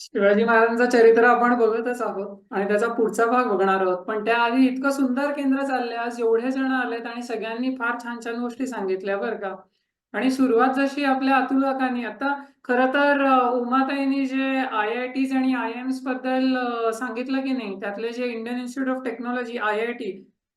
शिवाजी महाराजांचं चरित्र आपण बघतच आहोत आणि त्याचा पुढचा भाग बघणार आहोत. पण त्याआधी इतकं सुंदर केंद्र चाललंय. आज एवढे जण आलेत आणि सगळ्यांनी फार छान छान गोष्टी सांगितल्या बरं का. आणि सुरुवात जशी आपल्या अतुल काकांनी आता खर तर उमाताईनी उमाताईंनी जे आय आय टीज आणि आय एम्सबद्दल सांगितलं की नाही त्यातले जे Indian institute of technology I I T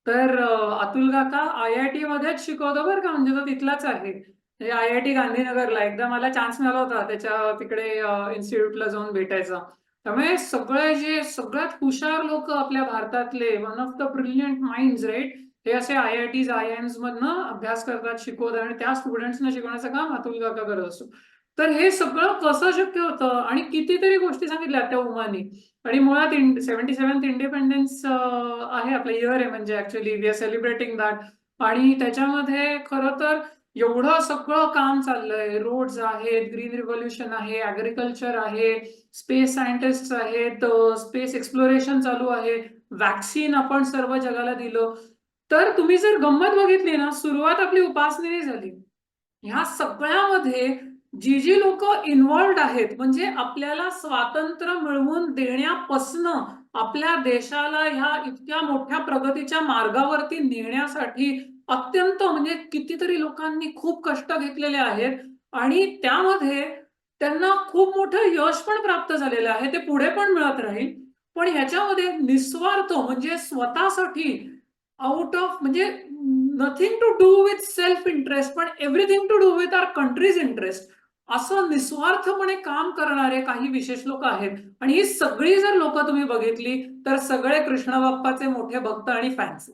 तर अतुल काका आय आय टी मध्येच शिकवतो बरं का. म्हणजे तो तिथलाच आहे. आय आय टी गांधीनगरला एकदा मला चान्स मिळाला होता त्याच्या तिकडे इन्स्टिट्यूटला जाऊन भेटायचा. त्यामुळे सगळे जे सगळ्यात हुशार लोक आपल्या भारतातले one of the brilliant mind right हे असे I I Ts I Ms मधनं अभ्यास करतात शिकवतात आणि त्या स्टुडंट्सना शिकवण्याचं काम अतुल काका करत असतो. तर हे सगळं कसं शक्य होतं आणि कितीतरी गोष्टी सांगितल्या त्या उमानी. आणि मुळात सेव्हन्टी सेव्हन्थ इंडिपेंडन्स आहे आपलं इयर आहे म्हणजे actually we are celebrating that आणि त्याच्यामध्ये खरं तर एवढं सगळं काम चाललंय. रोड्स आहेत ग्रीन रिव्होल्युशन आहे ऍग्रिकल्चर आहे स्पेस सायंटिस्ट आहेत स्पेस एक्सप्लोरेशन चालू आहे. वॅक्सिन आपण सर्व जगाला दिलं. तर तुम्ही जर गंमत बघितली ना सुरुवात आपली उपासनेने झाली. ह्या सगळ्यामध्ये जी जी लोक इन्वॉल्ड आहेत म्हणजे आपल्याला स्वातंत्र्य मिळवून देण्यापासनं आपल्या देशाला ह्या इतक्या मोठ्या प्रगतीच्या मार्गावरती नेण्यासाठी अत्यंत म्हणजे कितीतरी लोकांनी खूप कष्ट घेतलेले आहेत आणि त्यामध्ये त्यांना खूप मोठं यश पण प्राप्त झालेलं आहे. ते पुढे पण मिळत राहील. पण ह्याच्यामध्ये निस्वार्थ म्हणजे स्वतःसाठी आउट ऑफ म्हणजे nothing to do with self interest पण everything to do with our country's interest असं निस्वार्थपणे काम करणारे काही विशेष लोक आहेत. आणि ही सगळी जर लोक तुम्ही बघितली तर सगळे कृष्ण बाप्पाचे मोठे भक्त आणि फॅन्स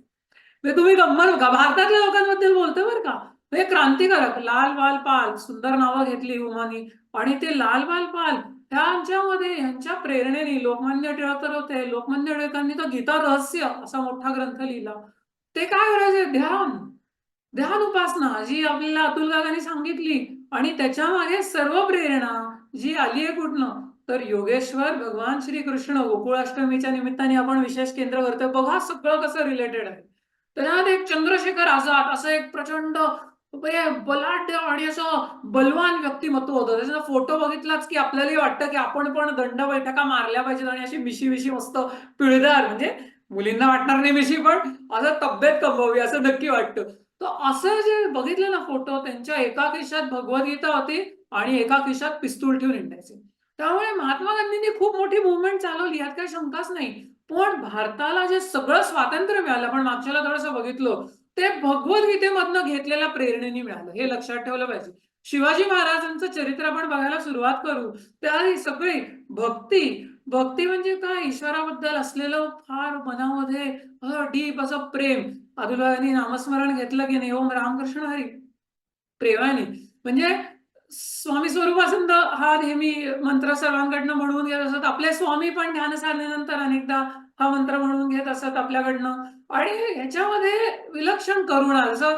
म्हणजे तुम्ही गंमत बघा भारतातल्या लोकांबद्दल बोलतो बरं का. म्हणजे क्रांतिकारक लाल बाल पाल सुंदर नावं घेतली हुमानी. आणि ते लाल बाल पाल ह्यांच्यामध्ये ह्यांच्या प्रेरणेने लोकमान्य टिळक तर होते. लोकमान्य टिळकांनी तो गीता रहस्य असा मोठा ग्रंथ लिहिला. ते काय करायचे? ध्यान. ध्यान उपासना जी आपल्याला अतुल काकांनी सांगितली. आणि त्याच्यामागे सर्व प्रेरणा जी आली आहे कुठनं? तर योगेश्वर भगवान श्री कृष्ण गोकुळाष्टमीच्या निमित्ताने आपण विशेष केंद्र करतोय बघा सगळं कसं रिलेटेड आहे. त्याच्यात एक चंद्रशेखर आझाद असं एक प्रचंड म्हणजे बलाढ्य आणि असं बलवान व्यक्तिमत्व होतं. त्याचा फोटो बघितलाच की आपल्यालाही वाटतं की आपण पण दंड बैठका मारल्या पाहिजेत आणि अशी मिशी मिशी मस्त पिळदार. म्हणजे मुलींना वाटणार नाही मिशी पण असं तब्येत कमवावी असं नक्की वाटतं. तर असं जे बघितलं ना फोटो त्यांच्या एका खिशात भगवद्गीता होती आणि एका खिशात पिस्तूल ठेवून हिंडायचे. त्यामुळे महात्मा गांधींनी खूप मोठी मुवमेंट चालवली यात काही शंकाच नाही. पण भारताला जे सगळं स्वातंत्र्य मिळालं आपण मागच्याला थोडंसं बघितलं ते भगवद्गीतेमधनं घेतलेल्या प्रेरणेने मिळालं. हे लक्षात ठेवलं पाहिजे. शिवाजी महाराजांचं चरित्र आपण बघायला सुरुवात करू. त्या सगळी भक्ती भक्ती म्हणजे काय? ईश्वराबद्दल असलेलं फार मनामध्ये डीप असं प्रेम. अदुलानी नामस्मरण घेतलं की नाही? ओम रामकृष्ण हरी. प्रेमाने. म्हणजे स्वामी स्वरूपासंद हा नेहमी मंत्र सर्वांकडनं म्हणून घेत असत. आपले स्वामी पण ध्यान साधल्यानंतर अनेकदा हा मंत्र म्हणून घेत असत आपल्याकडनं. आणि ह्याच्यामध्ये विलक्षण करुणा जसं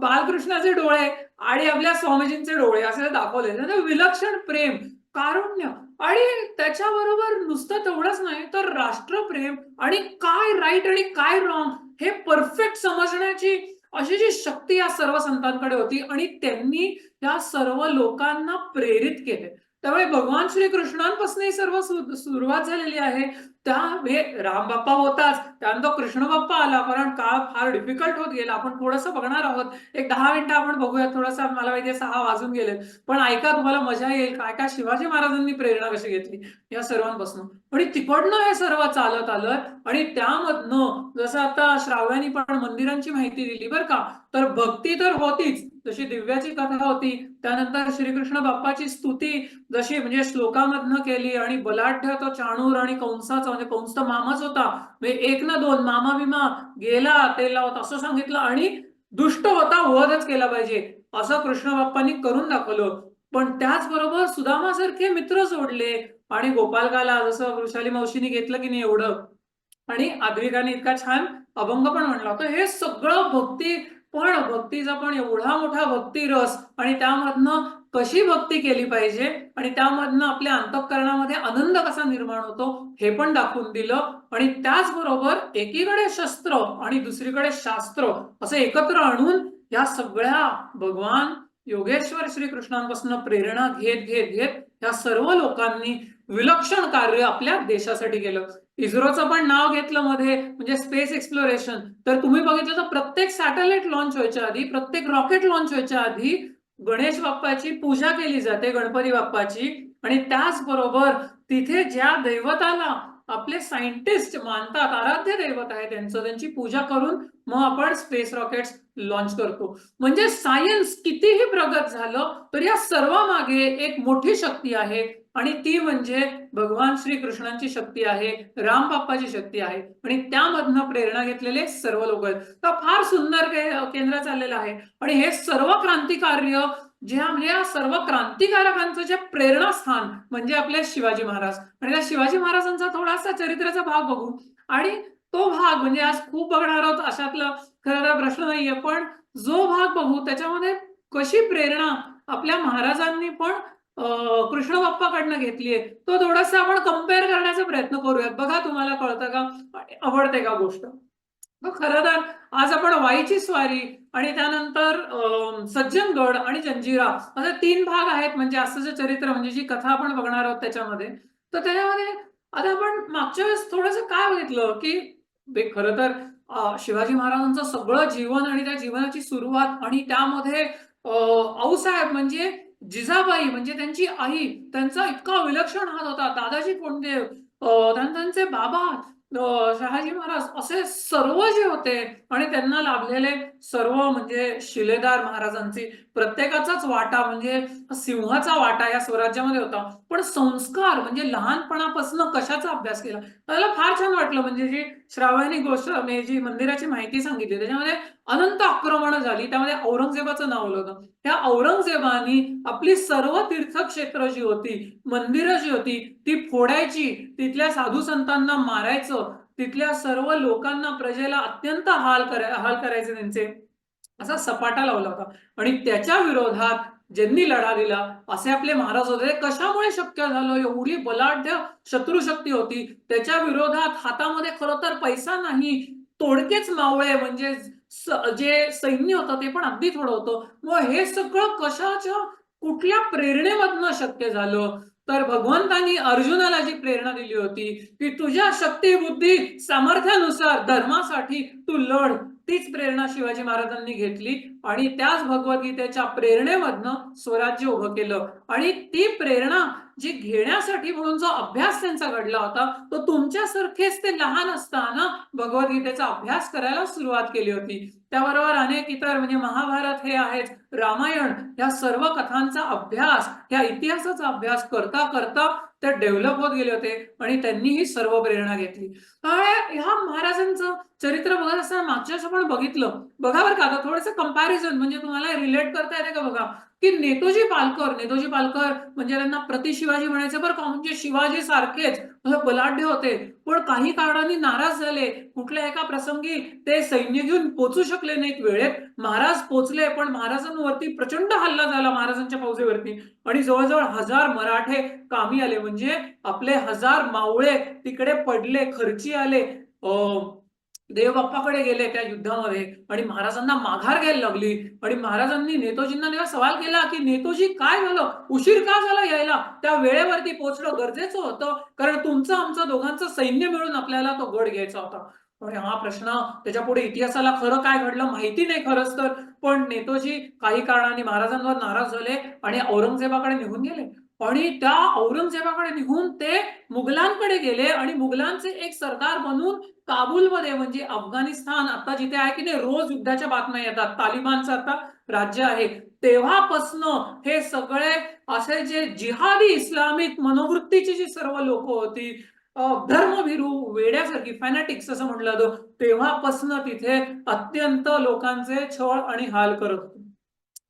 बालकृष्णाचे डोळे आणि आपल्या स्वामीजींचे डोळे असे दाखवले. विलक्षण प्रेम कारुण्य आणि त्याच्याबरोबर नुसतं तेवढंच नाही तर राष्ट्रप्रेम आणि काय राईट आणि काय रॉंग हे परफेक्ट समजण्याची अशी जी शक्ती या सर्व संतांकडे होती आणि त्यांनी या सर्व लोकांना प्रेरित केले. त्यामुळे भगवान श्रीकृष्णांपासून सर्व सुरुवात झालेली आहे. त्या राम बाप्पा होताच. त्यानंतर कृष्ण बाप्पा आला. कारण काळ फार डिफिकल्ट होत गेला. आपण थोडस बघणार आहोत. एक दहा मिनिटं आपण बघूया थोडस मला माहिती सहा वाजून गेले पण ऐका तुम्हाला मजा येईल. काय काय शिवाजी महाराजांनी प्रेरणा कशी घेतली? या सर्वांपासून. आणि तिकडनं हे सर्व चालत आलं आणि त्यामधनं जसं आता श्राव्यानी पण मंदिरांची माहिती दिली बरं का तर भक्ती तर होतीच. जशी दिव्याची कथा होती. त्यानंतर श्रीकृष्ण बाप्पाची स्तुती जशी म्हणजे श्लोकामधनं केली आणि बलाढ्य तो चाणूर आणि कंसाचा म्हणजे कंस तर मामाच होता. म्हणजे एक ना दोन मामा विमा गेला तेला होता असं सांगितलं आणि दुष्ट होता वधच केला पाहिजे. असं कृष्ण बाप्पांनी करून दाखवलं. पण त्याचबरोबर सुदामासारखे मित्र सोडले आणि गोपालकाला जसं वृषाली मावशीने घेतलं की नाही एवढं. आणि आद्विकाने इतका छान अभंग पण म्हणला होता. हे सगळं भक्ती पण भक्तीचा पण एवढा मोठा भक्ती रस आणि त्यामधनं कशी भक्ती केली पाहिजे आणि त्यामधनं आपल्या अंतःकरणामध्ये आनंद कसा निर्माण होतो हे पण दाखवून दिलं. आणि त्याचबरोबर एकीकडे शस्त्र आणि दुसरीकडे शास्त्र असं एकत्र आणून या सगळ्या भगवान योगेश्वर श्रीकृष्णांपासून प्रेरणा घेत घेत घेत या सर्व लोकांनी विलक्षण कार्य आपल्या देशासाठी केलं. इस्रोचं पण नाव घेतलं मध्ये म्हणजे स्पेस एक्सप्लोरेशन तर तुम्ही बघितलं तर प्रत्येक सॅटेलाइट लॉन्च व्हायच्या आधी प्रत्येक रॉकेट लॉन्च व्हायच्या आधी गणेश बाप्पाची पूजा केली जाते गणपती बाप्पाची. आणि त्याचबरोबर तिथे ज्या दैवताला आपले सायंटिस्ट मानतात आराध्य दैवत आहे त्यांचं त्यांची पूजा करून मग आपण स्पेस रॉकेट्स लॉन्च करतो. म्हणजे सायन्स कितीही प्रगत झालं तर या सर्वामागे एक मोठी शक्ती आहे आणि ती म्हणजे भगवान श्रीकृष्णांची शक्ती आहे राम बाप्पाची शक्ती आहे. आणि त्यामधनं प्रेरणा घेतलेले सर्व लोक आहेत. तर फार सुंदर केंद्र चाललेलं आहे. आणि हे सर्व क्रांतिकार्य जे म्हणजे सर्व क्रांतिकारकांचं जे प्रेरणास्थान म्हणजे आपले शिवाजी महाराज. आणि त्या शिवाजी महाराजांचा थोडासा चरित्राचा भाग बघू. आणि तो भाग म्हणजे आज खूप बघणार आहोत अशातला खरं तर प्रश्न नाहीये. पण जो भाग बघू त्याच्यामध्ये कशी प्रेरणा आपल्या महाराजांनी पण कृष्ण बाप्पाकडनं घेतलीये तो थोडासा आपण कंपेअर करण्याचा प्रयत्न करूयात. बघा तुम्हाला कळतं का? आवडते का गोष्ट? खरं तर आज आपण वाईची स्वारी आणि त्यानंतर सज्जनगड आणि जंजिरा असे तीन भाग आहेत. म्हणजे असं जे चरित्र म्हणजे जी कथा आपण बघणार आहोत त्याच्यामध्ये. तर त्याच्यामध्ये आता आपण मागच्या वेळेस थोडंसं काय बघितलं की खरं तर शिवाजी महाराजांचं सगळं जीवन आणि त्या जीवनाची सुरुवात आणि त्यामध्ये अं, आऊसाहेब म्हणजे जिजाबाई म्हणजे त्यांची आई त्यांचा इतका विलक्षण हात होता. दादाजी कोंडदेव त्यांचे बाबा शहाजी महाराज असे सर्व जे होते आणि त्यांना लाभलेले सर्व म्हणजे शिलेदार महाराजांची प्रत्येकाचाच वाटा म्हणजे सिंहाचा वाटा या स्वराज्यामध्ये होता. पण संस्कार म्हणजे लहानपणापासून कशाचा अभ्यास केला? मला फार छान वाटलं. म्हणजे जी श्रावणी गोस्वामी जी मंदिराची माहिती सांगितली त्याच्यामध्ये अनंत आक्रमणं झाली. त्यामध्ये औरंगजेबाचं नाव आलं होतं. त्या औरंगजेबानी आपली सर्व तीर्थक्षेत्र जी होती मंदिरं जी होती ती फोडायची. तिथल्या साधू संतांना मारायचं. तिथल्या सर्व लोकांना प्रजेला अत्यंत हाल करा हाल करायचे त्यांचे. असा सपाटा लावला होता. आणि त्याच्या विरोधात ज्यांनी लढा दिला असे आपले महाराज होते. कशामुळे शक्य झालं? एवढी बलाढ्य शत्रुशक्ती होती. त्याच्या विरोधात हातामध्ये खरं तर पैसा नाही. तोडकेच मावळे म्हणजे जे सैन्य होतं ते पण अगदी थोडं होतं. मग हे सगळं कशाच्या कुठल्या प्रेरणेमधनं शक्य झालं? तर भगवंतांनी अर्जुनाला जी प्रेरणा दिली होती की तुझ्या शक्ती बुद्धी सामर्थ्यानुसार धर्मासाठी तू लढ. तीच प्रेरणा शिवाजी महाराजांनी घेतली आणि त्याच भगवद्गीतेच्या प्रेरणेमधनं स्वराज्य उभं केलं. आणि ती प्रेरणा जी घेण्यासाठी म्हणून जो अभ्यास त्यांचा घडला होता तो तुमच्यासारखेच ते लहान असताना भगवद्गीतेचा अभ्यास करायला सुरुवात केली होती. त्याबरोबर अनेक इतर म्हणजे महाभारत हे आहेच रामायण ह्या सर्व कथांचा अभ्यास ह्या इतिहासाचा अभ्यास करता करता ते डेव्हलप होत गेले होते आणि त्यांनी ही सर्व प्रेरणा घेतली. त्यामुळे ह्या महाराजांचं चरित्र बघत असताना मागच्या वेळेस आपण बघितलं. बघा बरं का थोडंसं कंपॅरिझन म्हणजे तुम्हाला रिलेट करता येते का बघा? की नेतोजी पालकर नेतोजी पालकर म्हणजे त्यांना प्रति शिवाजी म्हणायचं बरं का म्हणजे शिवाजी सारखेच बलाढ्य होते. पण काही कारणाने नाराज झाले. कुठल्या एका प्रसंगी ते सैन्य घेऊन पोचू शकले नाहीत. वेळेत महाराज पोचले पण महाराजांवरती प्रचंड हल्ला झाला महाराजांच्या फौजेवरती. आणि जवळजवळ हजार मराठे कामी आले. म्हणजे आपले हजार मावळे तिकडे पडले खर्ची आले. देवबाप्पाकडे गेले त्या युद्धामध्ये. आणि महाराजांना माघार घ्यायला लागली. आणि महाराजांनी नेतोजींना तेव्हा सवाल केला की नेतोजी काय झालं? उशीर का झाला यायला? त्या वेळेवरती पोहोचणं गरजेचं होतं. कारण तुमचं आमचं दोघांचं सैन्य मिळून आपल्याला तो गड घ्यायचा होता. पण हा प्रश्न त्याच्या पुढे इतिहासाला खरं काय घडलं माहिती नाही खरंच तर. पण नेतोजी काही कारणाने महाराजांवर नाराज झाले आणि औरंगजेबाकडे निघून गेले. आणि त्या औरंगजेबाकडे निघून ते मुघलांकडे गेले आणि मुघलांचे एक सरदार बनून काबूलमध्ये म्हणजे अफगाणिस्तान आता जिथे आहे की नाही रोज युद्धाच्या बातम्या येतात. तालिबानचं आता राज्य आहे. तेव्हापासनं हे सगळे असे जे जिहादी इस्लामिक मनोवृत्तीची जी सर्व लोक होती धर्मभिरू वेड्यासारखी फॅनॅटिक्स असं म्हटलं जातं तेव्हापासनं तिथे अत्यंत लोकांचे छळ आणि हाल करत होते.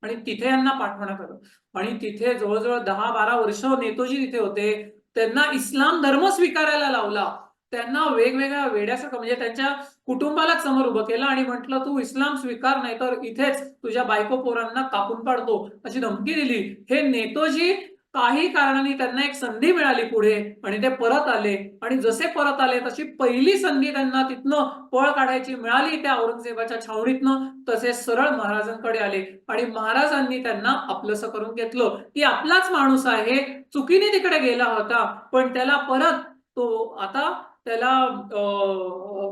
आणि तिथे यांना पाठवण्यात आलं. आणि तिथे जवळजवळ दहा बारा वर्ष नेतोजी तिथे होते. त्यांना इस्लाम धर्म स्वीकारायला लावला. त्यांना वेगवेगळ्या वेड्यासारखं म्हणजे त्यांच्या कुटुंबाला समोर उभं केलं आणि म्हटलं तू इस्लाम स्वीकार नाही तर इथेच तुझ्या बायको पोरांना कापून पाडतो अशी धमकी दिली. हे नेतोजी काही कारणाने त्यांना एक संधी मिळाली पुढे आणि ते परत आले. आणि जसे परत आले तशी पहिली संधी त्यांना तिथनं पळ काढायची मिळाली त्या औरंगजेबाच्या छावणीतनं. तसे सरळ महाराजांकडे आले आणि महाराजांनी त्यांना आपलंसं करून घेतलं. की आपलाच माणूस आहे चुकीने तिकडे गेला होता पण त्याला परत तो आता त्याला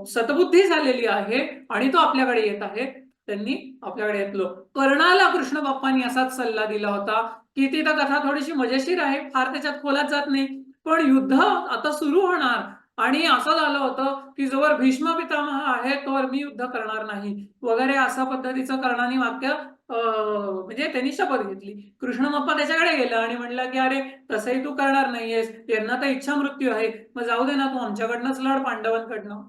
सतबुद्धी झालेली आहे आणि तो आपल्याकडे येत आहे. त्यांनी आपल्याकडे येतलो. कर्णाला कृष्ण बाप्पांनी असाच सल्ला दिला होता. की ती तर कथा थोडीशी मजेशीर आहे फार त्याच्यात खोलात जात नाही. पण युद्ध आता सुरू होणार. आणि असं झालं होतं की जोवर भीष्म पितामह आहे तोवर मी युद्ध करणार नाही. वगैरे अशा पद्धतीचं कर्णाने वाक्य म्हणजे त्यांनी शपथ घेतली. कृष्णमप्पा त्याच्याकडे गेला आणि म्हणला की अरे तसंही तू करणार नाहीयेस. यांना तर इच्छा मृत्यू आहे. मग जाऊ दे ना तू आमच्याकडनंच लढ पांडवांकडनं.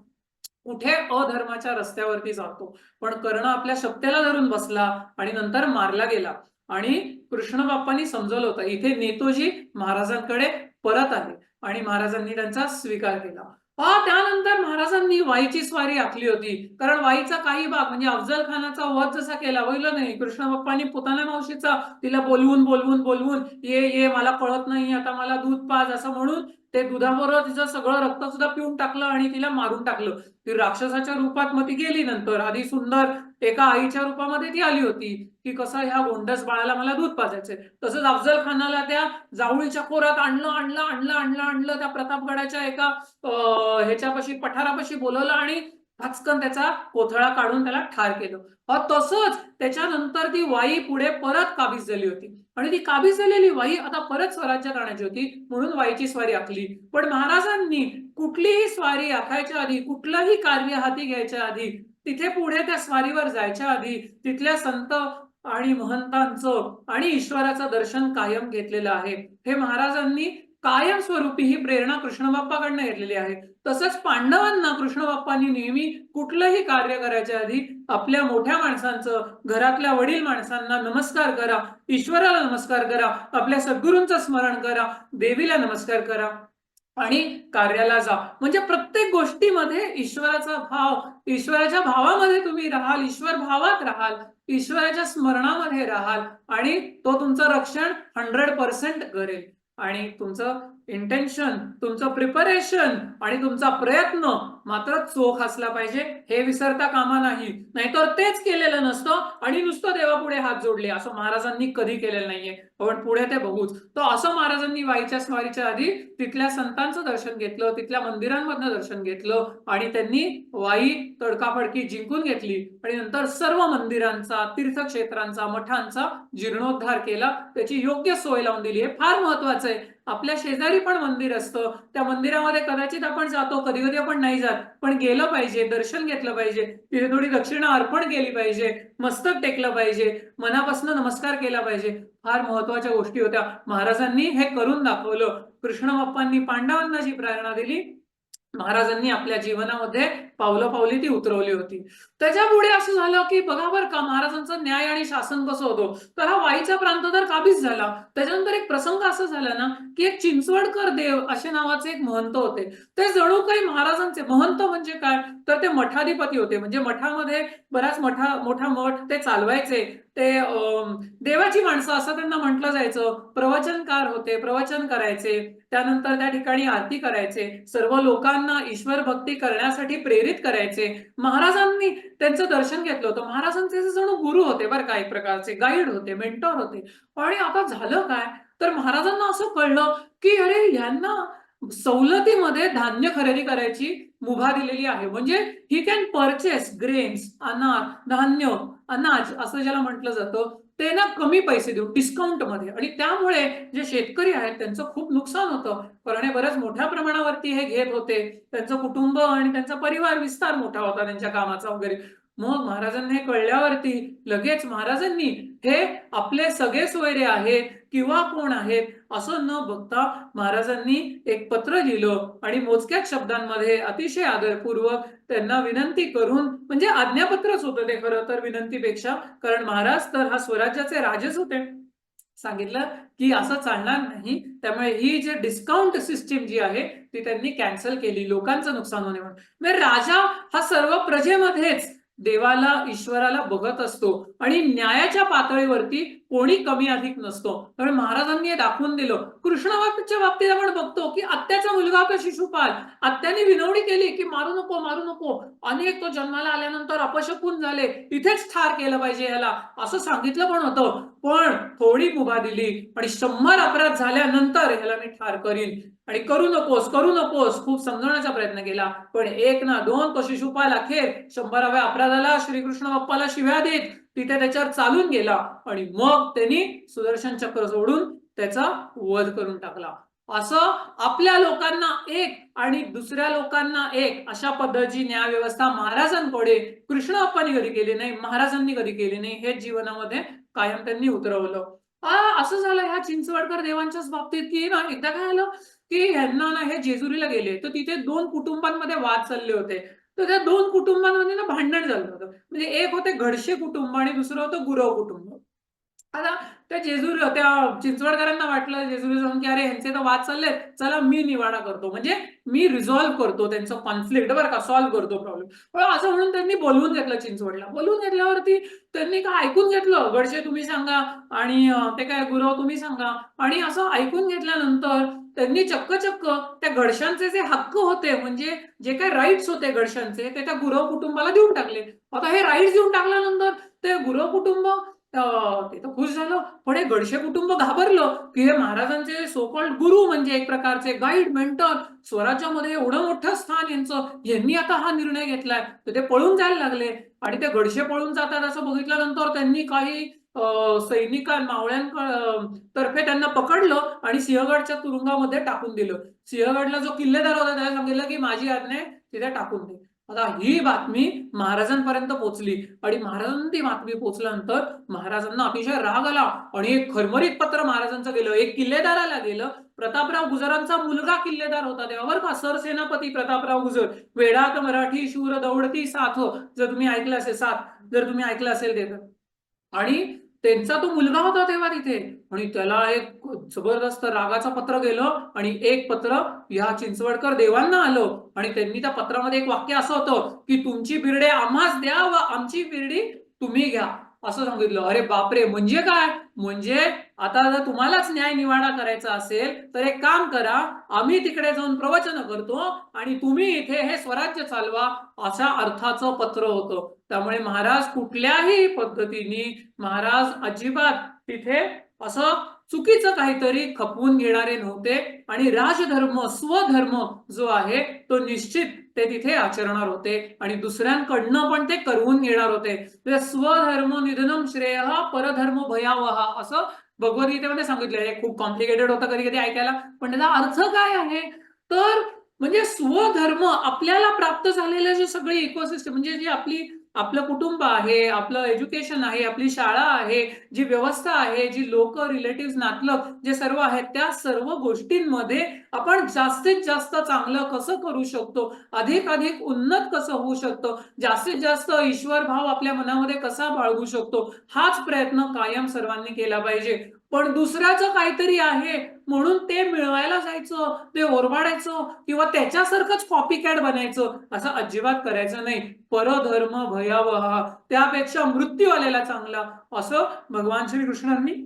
कुठे अधर्माच्या रस्त्यावरती जातो. पण कर्ण आपल्या शक्तेला धरून बसला आणि नंतर मारला गेला. आणि कृष्ण बाप्पांनी समजवलं होतं. इथे नेतोजी महाराजांकडे परत आले आणि महाराजांनी त्यांचा स्वीकार केला. हा त्यानंतर महाराजांनी वाईची स्वारी आखली होती. कारण वाईचा काही भाग म्हणजे अफजल खानाचा वध जसा केला बघितलं नाही. कृष्ण बाप्पांनी पुताना मावशीचा तिला बोलवून बोलवून बोलवून ये ये मला कळत नाही आता मला दूध पाज असं म्हणून ते दुधाबरोबर तिचं सगळं रक्त सुद्धा पिऊन टाकलं आणि तिला मारून टाकलं. ती राक्षसाच्या रूपात मग ती गेली नंतर. आधी सुंदर एका आईच्या रूपामध्ये ती आली होती की कसं ह्या गोंडस बाळाला मला दूध पाजायचंय. तसंच अफजल खानाला त्या जावळीच्या खोरात आणलं आणलं आणलं आणलं आणलं त्या प्रतापगडाच्या एका ह्याच्यापाशी पठारापाशी बोलवलं आणि भाचकन त्याचा कोथळा काढून त्याला ठार केलं. तसंच त्याच्यानंतर ती वाई पुढे परत काबीज झाली होती. आणि ती काबीज झालेली वाई आता परत स्वराज्यात आणायची होती म्हणून वाईची स्वारी आखली. पण महाराजांनी कुठलीही स्वारी आखायच्या आधी कुठलंही कार्य हाती घ्यायच्या आधी तिथे पुढे त्या स्वारीवर जायच्या आधी तिथल्या संत आणि महंतांचं आणि ईश्वराचं दर्शन कायम घेतलेलं आहे. हे महाराजांनी कायम स्वरूपी ही प्रेरणा कृष्णबाप्पाकडनं घेतलेली आहे. तसंच पांडवांना कृष्णबाप्पांनी नेहमी कुठलंही कार्य करायच्या आधी आपल्या मोठ्या माणसांचं घरातल्या वडील माणसांना नमस्कार करा ईश्वराला नमस्कार करा आपल्या सद्गुरूंचं स्मरण करा देवीला नमस्कार करा. आणि कार्याला जा. म्हणजे प्रत्येक गोष्टीमध्ये ईश्वराचा भाव ईश्वराच्या भावामध्ये तुम्ही राहाल ईश्वर भावात राहाल ईश्वराच्या स्मरणामध्ये राहाल आणि तो तुमचं रक्षण हंड्रेड पर्सेंट करेल. आणि तुमचं इंटेन्शन तुमचं प्रिपरेशन आणि तुमचा प्रयत्न मात्र चोख असला पाहिजे. हे विसरता कामा नाही. नाहीतर तेच केलेलं नसतं आणि नुसतं देवापुढे हात जोडले. असं महाराजांनी कधी केलेलं नाहीये. पण पुढे ते बघूच. तर असं महाराजांनी वाईच्या स्वारीच्या आधी तिथल्या संतांचं दर्शन घेतलं तिथल्या मंदिरांमधनं दर्शन घेतलं आणि त्यांनी वाई तडकाफडकी जिंकून घेतली. आणि नंतर सर्व मंदिरांचा तीर्थक्षेत्रांचा मठांचा जीर्णोद्धार केला. त्याची योग्य सोय लावून दिली. हे फार महत्वाचं आहे. आपल्या शेजारी पण मंदिर असतं. त्या मंदिरामध्ये कदाचित आपण जातो कधी कधी आपण नाही जात पण गेलं पाहिजे दर्शन घेतलं पाहिजे तिथे थोडी दक्षिणा अर्पण केली पाहिजे मस्तक टेकलं पाहिजे मनापासून नमस्कार केला पाहिजे. फार महत्त्वाच्या गोष्टी होत्या. महाराजांनी हे करून दाखवलं. कृष्ण बाप्पांनी पांडवांना जी प्रेरणा दिली महाराजांनी आपल्या जीवनामध्ये पावलं पावली ती उतरवली होती. त्याच्यापुढे असं झालं की बघा बरं का महाराजांचं न्याय आणि शासन कसं होतं? तर हा वाईचा प्रांत तर काबीज झाला. त्याच्यानंतर एक प्रसंग असा झाला ना की एक चिंचवडकर देव असे नावाचे एक महंत होते. ते जणू काही महाराजांचे महंत म्हणजे काय? तर ते मठाधिपती होते. म्हणजे मठामध्ये बराच मठा मोठा मठ ते चालवायचे. ते अं, देवाची माणसं असं त्यांना म्हटलं जायचं. प्रवचनकार होते प्रवचन करायचे. त्यानंतर त्या ठिकाणी आरती करायचे. सर्व लोकांना ईश्वर भक्ती करण्यासाठी प्रेरित करायचे. महाराजांनी त्यांचं दर्शन घेतलं होतं. महाराजांचे जणू गुरु होते बरं का एक प्रकारचे. गाईड होते मेंटॉर होते. आणि आता झालं काय? तर महाराजांना असं कळलं की अरे यांना सवलतीमध्ये धान्य खरेदी करायची मुभा दिलेली आहे. म्हणजे ही कॅन परचेस ग्रेन्स अनार धान्य अनाज असं ज्याला म्हटलं जातं. ते ना कमी पैसे देऊन डिस्काउंटमध्ये आणि त्यामुळे जे शेतकरी आहेत त्यांचं खूप नुकसान होतं. कारण हे बरंच मोठ्या प्रमाणावरती हे घेत होते. त्यांचं कुटुंब आणि त्यांचा परिवार विस्तार मोठा होता त्यांच्या कामाचा वगैरे. मग महाराजांना हे कळल्यावरती लगेच महाराजांनी हे आपले सगळे सोयरे आहेत किंवा कोण आहेत असं न बघता महाराजांनी एक पत्र लिहिलं आणि मोजक्याच शब्दांमध्ये अतिशय आदरपूर्वक त्यांना विनंती करून म्हणजे आज्ञापत्रच होतं ते खरं तर विनंतीपेक्षा कारण महाराज तर हा स्वराज्याचे राजेच होते. सांगितलं की असं चालणार नाही. त्यामुळे ही जे डिस्काउंट सिस्टीम जी आहे ती त्यांनी कॅन्सल केली. लोकांचं नुकसान होणे म्हणून. म्हणजे राजा हा सर्व प्रजेमध्येच देवाला ईश्वराला बघत असतो. आणि न्यायाच्या पातळीवरती कोणी कमी अधिक नसतो. त्यामुळे महाराजांनी हे दाखवून दिलं. कृष्णाच्या बाबतीत आपण बघतो की आत्याचा मुलगा होता शिशुपाल आत्याने विनवणी केली की मारू नको मारू नको. अनेक तो जन्माला आल्यानंतर अपशकून झाले. तिथेच ठार केलं पाहिजे याला असं सांगितलं पण होतं. पण थोडी मुभा दिली. आणि शंभर अपराध झाल्यानंतर ह्याला मी ठार करीन. आणि करू नकोस करू नकोस. खूप समजवण्याचा प्रयत्न केला. पण एक ना दोन तो शिशुपाल अखेर शंभराव्या अपराधाला श्रीकृष्ण बाप्पाला शिव्या देत. तिथे त्याच्यावर चालून गेला आणि मग त्यांनी सुदर्शन चक्र सोडून त्याचा वध करून टाकला. असं आपल्या लोकांना एक आणि दुसऱ्या लोकांना एक अशा पद्धतीची न्याय व्यवस्था महाराजांकडे कृष्ण अप्पांनी कधी केली नाही महाराजांनी कधी केली नाही हे जीवनामध्ये कायम त्यांनी उतरवलं. असं झालं ह्या चिंचवडकर देवांच्याच बाबतीत की ना एकदा काय झालं की ह्यांना ना हे जेजुरीला गेले तर तिथे दोन कुटुंबांमध्ये वाद चालले होते. तर त्या दोन कुटुंबांमध्ये ना भांडण झालं होतं. म्हणजे एक होते घडशे कुटुंब आणि दुसरं होतं गुरव कुटुंब. आता त्या जेजू त्या चिंचवडकरांना वाटलं जेजुरी जाऊन की अरे ह्यांचे तर वाद चालले चला मी निवाडा करतो. म्हणजे मी रिझॉल्व्ह करतो त्यांचं कॉन्फ्लिक्ट बरं का? सॉल्व्ह करतो प्रॉब्लेम पण असं म्हणून त्यांनी बोलवून घेतलं चिंचवडला. बोलवून घेतल्यावरती त्यांनी काय ऐकून घेतलं? गडशे तुम्ही सांगा आणि ते काय गुरव तुम्ही सांगा. आणि असं ऐकून घेतल्यानंतर त्यांनी चक्क चक्क त्या घडशांचे जे हक्क होते म्हणजे जे काही राईट्स होते घडशांचे ते त्या गुरव कुटुंबाला देऊन टाकले. आता हे राईट्स देऊन टाकल्यानंतर ते गुरव कुटुंब ते तर खुश झालं. पण हे गडशे कुटुंब घाबरलं की हे महाराजांचे सोकॉल्ड गुरु म्हणजे एक प्रकारचे गाईड मेंटर स्वराज्यामध्ये एवढं मोठं स्थान यांचं यांनी आता हा निर्णय घेतलाय. तर ते पळून जायला लागले. आणि ते गडशे पळून जातात असं बघितल्यानंतर त्यांनी काही सैनिकां मावळ्यां तर्फे त्यांना पकडलं आणि सिंहगडच्या तुरुंगामध्ये टाकून दिलं. सिंहगडला जो किल्लेदार होता त्याला सांगितलं की माझी आज्ञा तिथे टाकून दे. आता ही बातमी महाराजांपर्यंत पोहोचली आणि महाराजांनी ती बातमी पोहोचल्यानंतर महाराजांना अतिशय राग आला आणि एक खरमरीत पत्र महाराजांचं गेलं. एक किल्लेदाराला गेलं. प्रतापराव गुजरांचा मुलगा किल्लेदार होता तेव्हा बरं का? सरसेनापती प्रतापराव गुजर. वेडात मराठी शूर दौडती साथ. जर तुम्ही ऐकलं असेल साथ. जर तुम्ही ऐकलं असेल ते तर. आणि त्यांचा तो मुलगा होता तेव्हा तिथे. आणि त्याला एक जबरदस्त रागाचं पत्र गेलं आणि एक पत्र या चिंचवडकर देवांना आलं. आणि त्यांनी त्या पत्रामध्ये एक वाक्य असं होतं की तुमची बिर्डे आम्हाच द्या व आमची बिर्डी तुम्ही घ्या. असं सांगितलं. अरे बापरे म्हणजे काय? म्हणजे आता जर तुम्हालाच न्याय निवाडा करायचा असेल तर एक काम करा आम्ही तिकडे जाऊन प्रवचन करतो आणि तुम्ही इथे हे स्वराज्य चालवा अशा अर्थाचं पत्र होतं. त्यामुळे महाराज कुठल्याही पद्धतीने महाराज अजिबात तिथे असं चुकीचं काहीतरी खपवून घेणारे नव्हते. आणि राजधर्म स्वधर्म जो आहे तो निश्चित ते तिथे आचरणार होते आणि दुसऱ्यांकडनं पण ते करवून घेणार होते. म्हणजे स्वधर्म निधनम श्रेय परधर्म भयावहा असं भगवद्गीतेमध्ये सांगितलं हे खूप कॉम्प्लिकेटेड होतं कधी कधी ऐकायला पण त्याचा अर्थ काय आहे? तर म्हणजे स्वधर्म आपल्याला प्राप्त झालेल्या जे सगळे इकोसिस्टम म्हणजे जी आपली आपलं कुटुंब आहे आपलं एज्युकेशन आहे आपली शाळा आहे जी व्यवस्था आहे जी लोक रिलेटिव्ह नातलग जे सर्व आहेत त्या सर्व गोष्टींमध्ये आपण जास्तीत जास्त चांगलं कसं करू शकतो? अधिक अधिक उन्नत कसं होऊ शकतो? जास्तीत जास्त ईश्वर भाव आपल्या मनामध्ये कसा बाळगू शकतो? हाच प्रयत्न कायम सर्वांनी केला पाहिजे. पण दुसऱ्याचं काहीतरी आहे. म्हणून ते मिळवायला जायचं ते ओरबाडायचं किंवा त्याच्यासारखंच कॉपी कॅड बनायचं असं अजिबात करायचं नाही. परधर्म भयावह त्यापेक्षा मृत्यू आलेला चांगला असं भगवान श्रीकृष्णांनी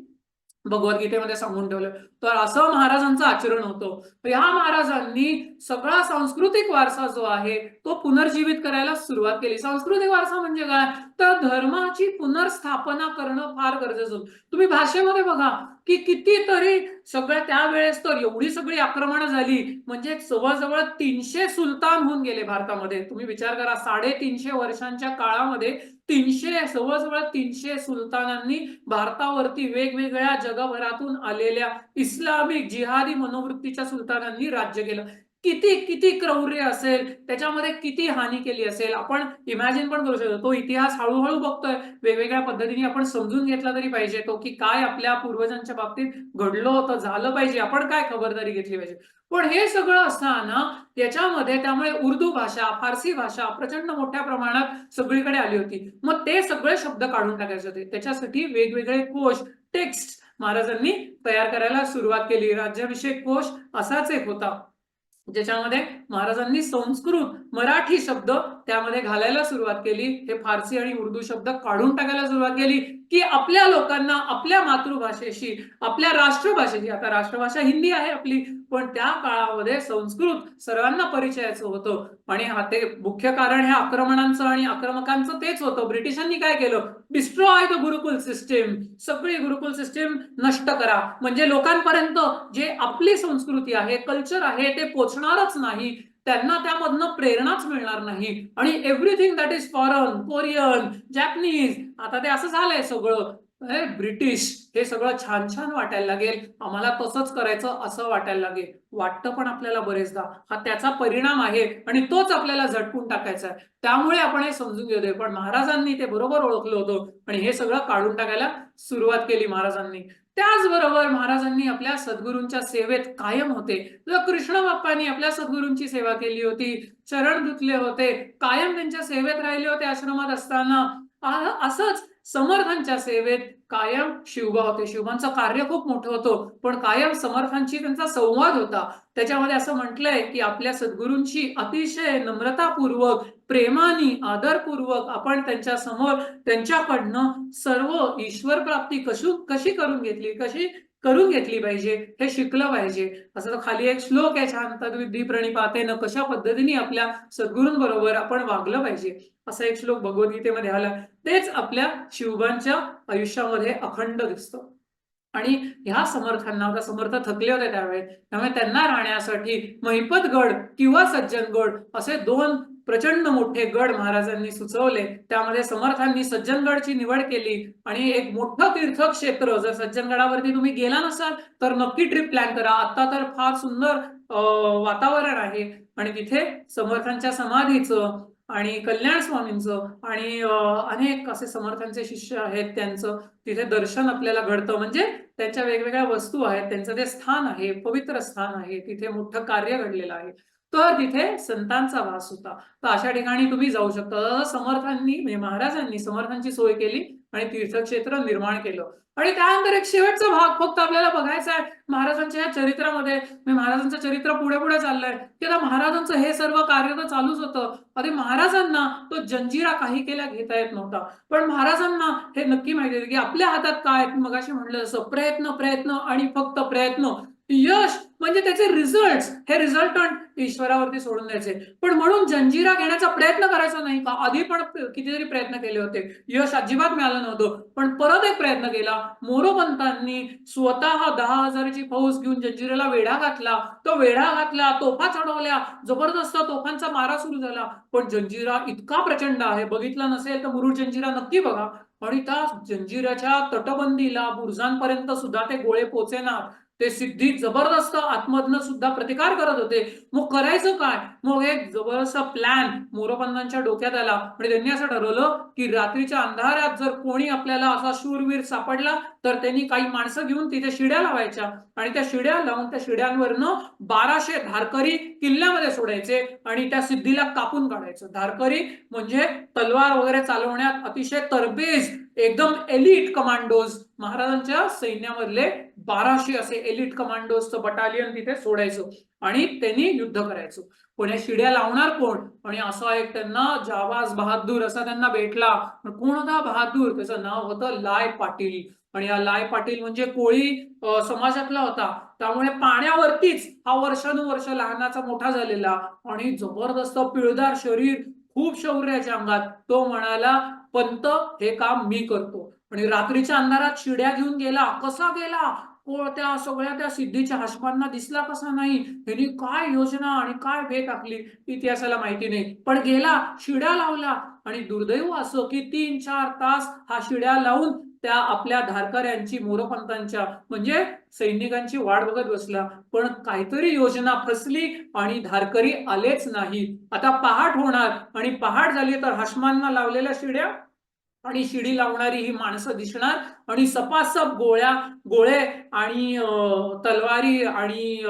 भगवद्गीतेमध्ये सांगून ठेवलं. तर असं महाराजांचं आचरण होतं. ह्या महाराजांनी सगळा सांस्कृतिक वारसा जो आहे तो पुनर्जीवित करायला सुरुवात केली. सांस्कृतिक वारसा म्हणजे काय? तर धर्माची पुनर्स्थापना करणं फार गरजेचं तुम्ही भाषेमध्ये बघा की कितीतरी सगळ्या त्यावेळेस तर एवढी सगळी आक्रमणं झाली. म्हणजे जवळजवळ तीनशे सुलतान होऊन गेले भारतामध्ये. तुम्ही विचार करा साडेतीनशे वर्षांच्या काळामध्ये तीनशे जवळजवळ तीनशे सुलतानांनी भारतावरती वेगवेगळ्या जगभरातून आलेल्या इस्लामिक जिहादी मनोवृत्तीच्या सुलतानांनी राज्य केलं. किती किती क्रौर्य असेल त्याच्यामध्ये किती हानी केली असेल आपण इमॅजिन पण करू शकतो. तो इतिहास हळूहळू बघतोय. वेगवेगळ्या पद्धतीने आपण समजून घेतला तरी पाहिजे तो की काय आपल्या पूर्वजांच्या बाबतीत घडलं होतं झालं पाहिजे. आपण काय खबरदारी घेतली पाहिजे. पण हे सगळं असताना त्याच्यामध्ये त्यामुळे उर्दू भाषा फारसी भाषा प्रचंड मोठ्या प्रमाणात सगळीकडे आली होती. मग ते सगळे शब्द काढून टाकायचे होते. त्याच्यासाठी वेगवेगळे कोश टेक्स्ट महाराजांनी तयार करायला सुरुवात केली. राज्याभिषेक कोश असाच एक होता. ज्याच्यामध्ये महाराजांनी संस्कृत मराठी शब्द त्यामध्ये घालायला सुरुवात केली. हे फारसी आणि उर्दू शब्द काढून टाकायला सुरुवात केली की आपल्या लोकांना आपल्या मातृभाषेशी आपल्या राष्ट्रभाषेशी आता राष्ट्रभाषा हिंदी आहे आपली पण त्या काळामध्ये संस्कृत सर्वांना परिचयाचं होतं. आणि हा ते मुख्य कारण हे आक्रमणांचं आणि आक्रमकांचं तेच होतं. ब्रिटिशांनी काय केलं? डिस्ट्रॉय द गुरुकुल सिस्टीम सगळी गुरुकुल सिस्टीम नष्ट करा. म्हणजे लोकांपर्यंत जे आपली संस्कृती आहे कल्चर आहे ते पोचणारच नाही. त्यांना त्यामधनं प्रेरणाच मिळणार नाही. आणि everything that is foreign Korean Japanese आता ते असं झालंय सगळं. ब्रिटिश हे सगळं छान छान वाटायला लागेल. आम्हाला तसंच करायचं असं वाटायला लागेल. वाटतं पण आपल्याला बरेचदा. हा त्याचा परिणाम आहे आणि तोच आपल्याला झटकून टाकायचा आहे. त्यामुळे आपण हे समजून घेतोय पण महाराजांनी ते बरोबर ओळखलं होतं. आणि हे सगळं काढून टाकायला सुरुवात केली महाराजांनी. त्याचबरोबर महाराजांनी आपल्या सद्गुरूंच्या सेवेत कायम होते. कृष्ण बाप्पांनी आपल्या सद्गुरूंची सेवा केली होती चरण धुतले होते कायम त्यांच्या सेवेत राहिले होते आश्रमात असताना असंच समर्थांच्या सेवेत कायम शिवबा होते. शिवबांचं कार्य खूप मोठं होतं पण कायम समर्थांशी त्यांचा संवाद होता. त्याच्यामध्ये असं म्हटलंय की आपल्या सद्गुरूंची अतिशय नम्रतापूर्वक प्रेमाने आदरपूर्वक आपण त्यांच्यासमोर त्यांच्याकडनं सर्व ईश्वर प्राप्ती कशी कशी करून घेतली कशी करून घेतली पाहिजे हे शिकलं पाहिजे. असं खाली एक श्लोक आहे छान. तद्विधी प्रणिपातेनं कशा पद्धतीने आपल्या सद्गुरूंबरोबर आपण वागलं पाहिजे. असा एक श्लोक भगवद्गीतेमध्ये आला. तेच आपल्या शिवबांच्या आयुष्यामध्ये अखंड दिसतं. आणि ह्या समर्थांना आता समर्थ थकले होते त्यावेळेस त्यामुळे त्यांना राहण्यासाठी महिपतगड किंवा सज्जनगड असे दोन प्रचंड मोठे गड महाराजांनी सुचवले. त्यामध्ये समर्थांनी सज्जनगडची निवड केली. आणि एक मोठं तीर्थक्षेत्र जर सज्जनगडावरती तुम्ही गेला नसाल तर नक्की ट्रिप प्लॅन करा. आता तर फार सुंदर वातावरण आहे. आणि तिथे समर्थांच्या समाधीचं आणि कल्याण स्वामींचं आणि अनेक असे समर्थांचे शिष्य आहेत त्यांचं. तिथे दर्शन आपल्याला घडतं. म्हणजे त्यांच्या वेगवेगळ्या वस्तू आहेत. त्यांचं ते स्थान आहे पवित्र स्थान आहे तिथे मोठं कार्य घडलेलं आहे. तर तिथे संतांचा वास होता. तर अशा ठिकाणी तुम्ही जाऊ शकता. समर्थांनी म्हणजे महाराजांनी समर्थांची सोय केली आणि तीर्थक्षेत्र निर्माण केलं. आणि त्यानंतर एक शेवटचा भाग फक्त आपल्याला बघायचा आहे. महाराजांच्या या चरित्रामध्ये म्हणजे महाराजांचं चरित्र पुढे पुढे चाललंय. की आता महाराजांचं हे सर्व कार्य तर चालूच होतं. अरे महाराजांना तो जंजिरा काही केल्या घेता येत नव्हता. पण महाराजांना हे नक्की माहिती होते की आपल्या हातात काय मगाशी म्हटलं जसं प्रयत्न प्रयत्न आणि फक्त प्रयत्न. यश म्हणजे त्याचे रिझल्ट हे रिझल्टंट ईश्वरावरती सोडून द्यायचे. पण म्हणून जंजिरा घेण्याचा प्रयत्न करायचा नाही का? आधी पण कितीतरी प्रयत्न केले होते. यश अजिबात मिळालं नव्हतं. पण परत एक प्रयत्न केला. मोरोपंतांनी स्वतः दहा हजाराची फौज घेऊन जंजिराला वेढा घातला. तो वेढा घातला तोफा चढवल्या. जबरदस्त तोफांचा मारा सुरू झाला. पण जंजिरा इतका प्रचंड आहे. बघितला नसेल तर मुरुड जंजिरा नक्की बघा. आणि त्या जंजिराच्या तटबंदीला बुरजांपर्यंत सुद्धा ते गोळे पोचेना ते सिद्धी जबरदस्त आतमधनं सुद्धा प्रतिकार करत होते. मग करायचं काय? मग एक जबरदस्त प्लॅन मोरोपंतांच्या डोक्यात आला. आणि त्यांनी असं ठरवलं की रात्रीच्या अंधारात जर कोणी आपल्याला असा शूरवीर सापडला तर त्यांनी काही माणसं घेऊन तिथे शिड्या लावायच्या. आणि त्या शिड्या लावून त्या शिड्यांवरनं बाराशे धारकरी किल्ल्यामध्ये सोडायचे आणि त्या सिद्धीला कापून काढायचं. धारकरी म्हणजे तलवार वगैरे चालवण्यात अतिशय तरबेज एकदम एलिट कमांडोज महाराजांच्या सैन्यामधले बाराशे असे एलिट कमांडोजचं बटालियन तिथे सोडायचं आणि त्यांनी युद्ध करायचं. पण या शिड्या लावणार कोण? आणि असा एक त्यांना जावाज बहादूर असा त्यांना भेटला. कोण होता बहादूर? त्याचं नाव होतं लाय पाटील. आणि या लाय पाटील म्हणजे कोळी समाजातला होता. त्यामुळे पाण्यावरतीच हा वर्षानुवर्ष लहानाचा मोठा झालेला आणि जबरदस्त पिळदार शरीर खूप शौर्याच्या अंगात. तो म्हणाला पंत हे काम मी करतो. आणि रात्रीच्या अंधारात शिड्या घेऊन गेला. कसा गेला? त्या सगळ्या त्या सिद्धीच्या हशमांना दिसला कसा नाही? त्यांनी काय योजना आणि काय भेट आखली? इतिहासाला माहिती नाही. पण गेला शिड्या लावला आणि दुर्दैव असं की तीन चार तास हा शिड्या लावून त्या आपल्या धारकऱ्यांची मोरपंतांच्या म्हणजे सैनिकांची वाट बघत बसला. पण काहीतरी योजना फसली आणि धारकरी आलेच नाही आता पहाट होणार आणि पहाट झाली तर हशमांना लावलेल्या शिड्या? आणि शिडी लावणारी ही माणसं दिसणार. आणि सपासप गोळ्या गोळे आणि तलवारी आणि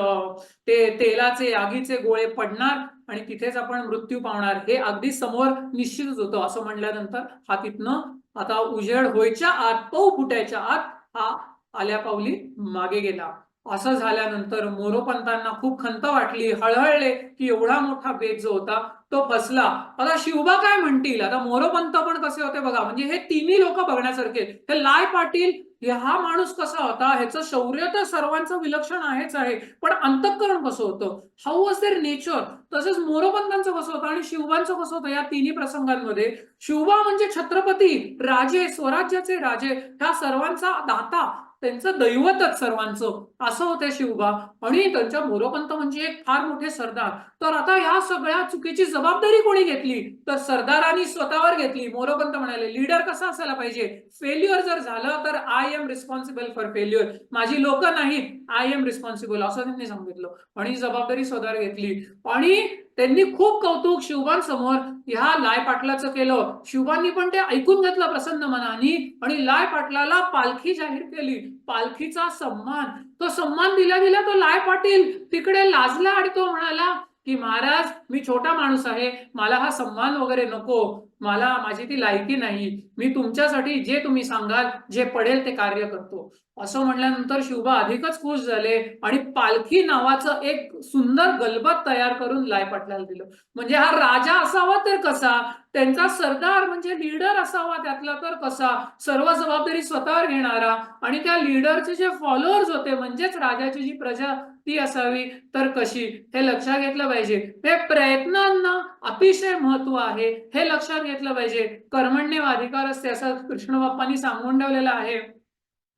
ते तेलाचे आगीचे गोळे पडणार आणि तिथेच आपण मृत्यू पावणार. हे अगदी समोर निश्चितच होतं असं म्हणल्यानंतर हा तिथनं आता उजेड व्हायच्या आत तो फुटायच्या आत हा आल्या पावली मागे गेला. असं झाल्यानंतर मोरोपंतांना खूप खंत वाटली हळहळले की एवढा मोठा बेत जो होता तो फसला. आता शिवबा काय म्हणतील? आता मोरोपंत पण कसे होते बघा. म्हणजे हे तिन्ही लोक बघण्यासारखे. हे लाय पाटील हा माणूस कसा होता? ह्याचं शौर्य तर सर्वांचं विलक्षण आहेच आहे. पण अंतःकरण कसं होतं? हाऊ वॉज देअर नेचर तसंच मोरोपंतांचं कसं होतं आणि शिवबांचं कसं होतं या तिन्ही प्रसंगांमध्ये? शिवबा म्हणजे छत्रपती राजे स्वराज्याचे राजे. ह्या सर्वांचा दाता. त्यांचं दैवतच सर्वांचं. असं होतं शिवबा. आणि त्यांच्या मोरोपंत म्हणजे एक फार मोठे सरदार. तर आता ह्या सगळ्या चुकीची जबाबदारी कोणी घेतली? तर सरदारांनी स्वतःवर घेतली. मोरोपंत म्हणाले लीडर कसा असायला पाहिजे? फेल्युअर जर झालं तर I am responsible for failure माझी लोक नाहीत. आय एम रिस्पॉन्सिबल असं त्यांनी सांगितलं. आणि जबाबदारी स्वतःवर घेतली. आणि त्यांनी खूप कौतुक शिवबांसमोर ह्या लाय पाटलाचं केलं. शिवबांनी पण ते ऐकून घेतलं प्रसन्न मनाने आणि लाय पाटलाला पालखी जाहीर केली. पालखीचा सन्मान. तो सन्मान दिला दिला तो लाय पाटील तिकडे लाजला आणि तो म्हणाला की महाराज मी छोटा माणूस आहे मला हा सन्मान वगैरे नको मला माझी ती लायकी नाही. मी तुमच्यासाठी जे तुम्ही सांगाल जे पडेल ते कार्य करतो. असं म्हटल्यानंतर शिवबा अधिकच खुश झाले आणि पालखी नावाचं एक सुंदर गलबत तयार करून लाय पाटलाला दिलं. म्हणजे हा राजा असावा तर कसा? त्यांचा सरदार म्हणजे लीडर असावा त्यातला तर कसा? सर्व जबाबदारी स्वतःवर घेणारा आणि त्या लीडरचे जे फॉलोअर्स होते म्हणजेच राजाची जी प्रजा ती असावी? तर कशी? हे लक्षात घेतलं पाहिजे. हे प्रयत्नांना अतिशय महत्त्व आहे. हे लक्षात घेतलं पाहिजे. कर्मण्य अधिकार असते असं कृष्ण बाप्पांनी सांगून ठेवलेलं आहे.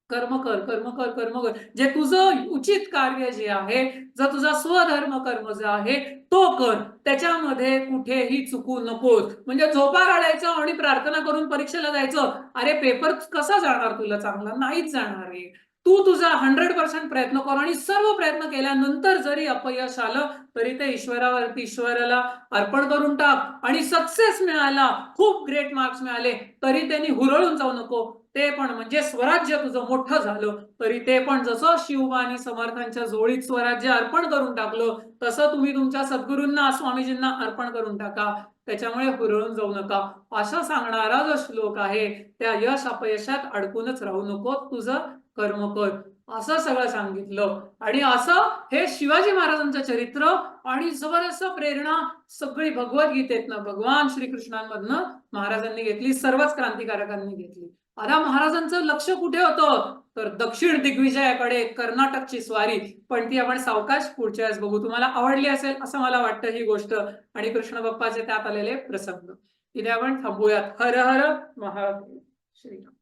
कर्म कर कर्म कर कर्म कर. जे तुझं उचित कार्य जे आहे जर तुझा स्वधर्म कर्म जो आहे तो कर. त्याच्यामध्ये कुठेही चुकू नकोस. म्हणजे झोपा काढायचं आणि प्रार्थना करून परीक्षेला जायचं. अरे पेपर कसा जाणार तुला? चांगला नाहीच जाणार आहे. तू तुझा हंड्रेड पर्सेंट प्रयत्न कर आणि सर्व प्रयत्न केल्यानंतर जरी अपयश आलं तरी ते ईश्वरावरती ईश्वराला अर्पण करून टाक आणि सक्सेस मिळाला खूप ग्रेट मार्क्स मिळाले तरी त्यांनी हुरळून जाऊ नको. ते पण म्हणजे स्वराज्य तुझं मोठं झालं तरी ते पण जसं शिवबा आणि समर्थांच्या जोडीत स्वराज्य अर्पण करून टाकलं तसं तुम्ही तुमच्या सद्गुरूंना स्वामीजींना अर्पण करून टाका. त्याच्यामुळे हुरळून जाऊ नका. असं सांगणारा जो श्लोक आहे त्या यश अपयशात अडकूनच राहू नको. तुझं कर्म कर असं सगळं सांगितलं. आणि असं हे शिवाजी महाराजांचं चरित्र आणि जबरदस्त प्रेरणा सगळी भगवद्गीतेतनं भगवान श्रीकृष्णांमधनं महाराजांनी घेतली सर्वच क्रांतिकारकांनी घेतली. आता महाराजांचं लक्ष कुठे होतं? तर दक्षिण दिग्विजयाकडे कर्नाटकची स्वारी. पण ती आपण सावकाश पुढच्या वेळेस बघू. तुम्हाला आवडली असेल असं मला वाटतं ही गोष्ट. आणि कृष्ण बाप्पाचे त्यात आलेले प्रसंग. इथे आपण थांबूयात. हर हर महादेव. श्रीराम.